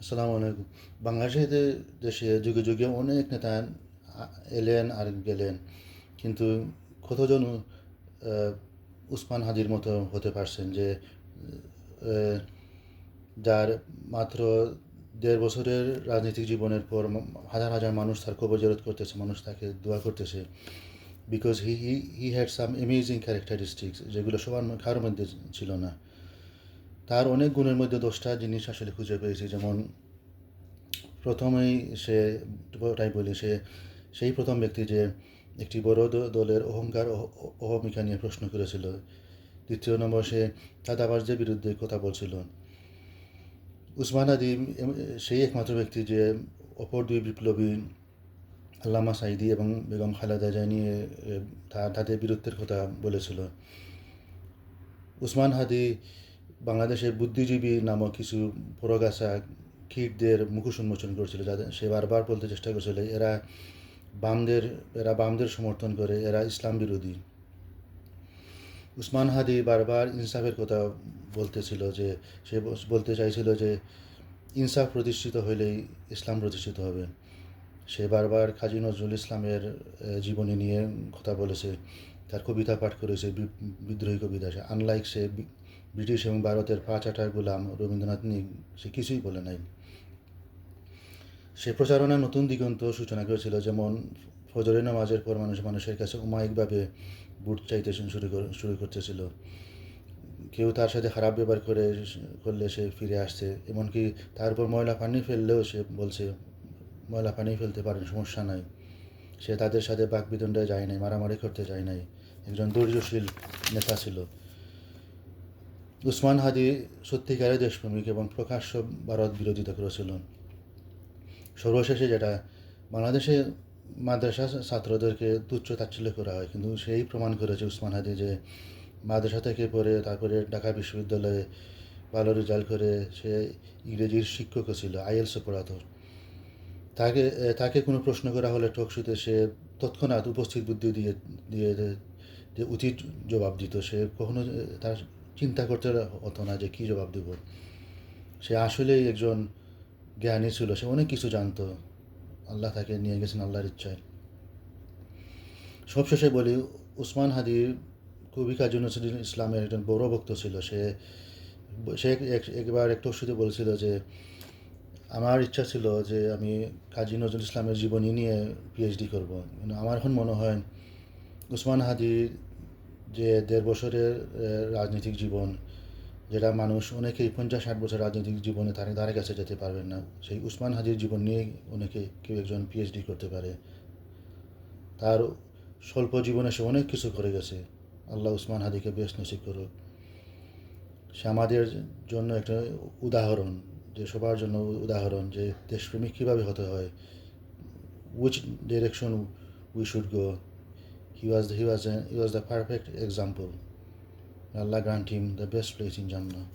আসসালামু আলাইকুম। বাংলাদেশে দে- দেশে যুগে যুগে অনেক নেতা এলেন আর গেলেন, কিন্তু কতজন উসমান হাজির মতো হতে পারছেন যে যার মাত্র দেড় বছরের রাজনৈতিক জীবনের পর হাজার হাজার মানুষ তার জরত করতেছে, মানুষ তাকে দোয়া করতেছে। Because he he he had some amazing characteristics যেগুলো সবার কারোর মধ্যে ছিল না। তার অনেক গুণের মধ্যে দশটা জিনিস আসলে খুঁজে পেয়েছি। যেমন প্রথমেই সে ওটাই বলি সে, সেই প্রথম ব্যক্তি যে একটি বড় দলের অহংকার অহমিকা নিয়ে প্রশ্ন করেছিল। দ্বিতীয় নম্বর সে চাঁদাবাজদের বিরুদ্ধে কথা বলছিল। উসমান আদি সেই একমাত্র ব্যক্তি যে অপর দুই বিপ্লবী আল্লামা সাইদি এবং বেগম খালেদা জিয়া নিয়ে তাদের বিরুদ্ধের কথা বলেছিল। উসমান হাদি বাংলাদেশের বুদ্ধিজীবী নামক কিছু পরগাছা কীটদের মুখোশ উন্মোচন করেছিল, যাদের সে বারবার বলতে চেষ্টা করেছিল, এরা বামদের এরা বামদের সমর্থন করে, এরা ইসলাম বিরোধী। উসমান হাদি বারবার ইনসাফের কথা বলতেছিল যে, সে বলতে চাইছিল যে, ইনসাফ প্রতিষ্ঠিত হলেই ইসলাম প্রতিষ্ঠিত হবে। সে বারবার কাজী নজরুল ইসলামের জীবনী নিয়ে কথা বলেছে, তার কবিতা পাঠ করেছে বিদ্রোহী কবিতা সে আনলাইক সে ব্রিটিশ এবং ভারতের পাঁচ আটার গোলাম রবীন্দ্রনাথ নিয়ে সে কিছুই বলে নাই। সে প্রচারণা নতুন দিগন্ত সূচনা করেছিল, যেমন ফজরের নামাজের পর মানুষ মানুষের কাছে উমায়িকভাবে বুট চাইতে শুরু শুরু করতেছিল। কেউ তার সাথে খারাপ ব্যবহার করে, করলে সে ফিরে আসছে, এমনকি তারপর ময়লা পানি ফেললেও সে বলছে, ময়লা পানি ফেলতে পারেন, সমস্যা নাই। সে তাদের সাথে বাকবিদণ্ডায় যায় নাই, মারামারি করতে যায় নাই। একজন ধৈর্যশীল নেতা ছিল। উসমান হাদি সত্যিকারের দেশপ্রেমিক এবং প্রকাশ্য ভারত বিরোধিতা করেছিল সর্বশেষে যেটা বাংলাদেশে মাদ্রাসা ছাত্রদেরকে তুচ্ছ তাচ্ছিল্য করা হয়, কিন্তু সেই প্রমাণ করেছে উসমান হাদি যে মাদ্রাসা থেকে পড়ে তারপরে ঢাকা বিশ্ববিদ্যালয়ে ভালো রেজাল্ট করে সে ইংরেজির শিক্ষকও ছিল আইএলসও পড়াতো। তাকে তাকে কোনো প্রশ্ন করা হলে টকশুতে সে তৎক্ষণাৎ উপস্থিত বুদ্ধি দিয়ে দিয়ে যে উচিত জবাব দিত, সে কখনো তার চিন্তা করতে হতো না যে কী জবাব দেব। সে আসলেই একজন জ্ঞানী ছিল, সে অনেক কিছু জানতো। আল্লাহ তাকে নিয়ে গেছেন আল্লাহর ইচ্ছায়। সবশেষে বলি, উসমান হাদি কবি কাজী নজরুল ইসলামের একজন বড় ভক্ত ছিল। সে সে এক- একবার একটা ওষুধে বলছিল যে, আমার ইচ্ছা ছিল যে আমি কাজী নজরুল ইসলামের জীবনী নিয়ে পিএইচডি করব। কিন্তু আমার এখন মনে হয় উসমান হাদির যে দেড় বছরের রাজনৈতিক জীবন, যেটা মানুষ অনেকেই পঞ্চাশ ষাট বছর রাজনৈতিক জীবনে তার ধারে কাছে যেতে পারবেন না। সেই উসমান হাদির জীবন নিয়ে অনেকে কেউ একজন পিএইচডি করতে পারে। তার স্বল্প জীবনে সে অনেক কিছু করে গেছে। আল্লাহ উসমান হাদিকে বেশ নসিব করুক। সে আমাদের জন্য একটা উদাহরণ, যে সবার জন্য উদাহরণ, যে দেশপ্রেমিক কীভাবে হতে হয় which direction we should go He was, he was, a, he was the perfect example. May Allah grant him the best place in Jannah.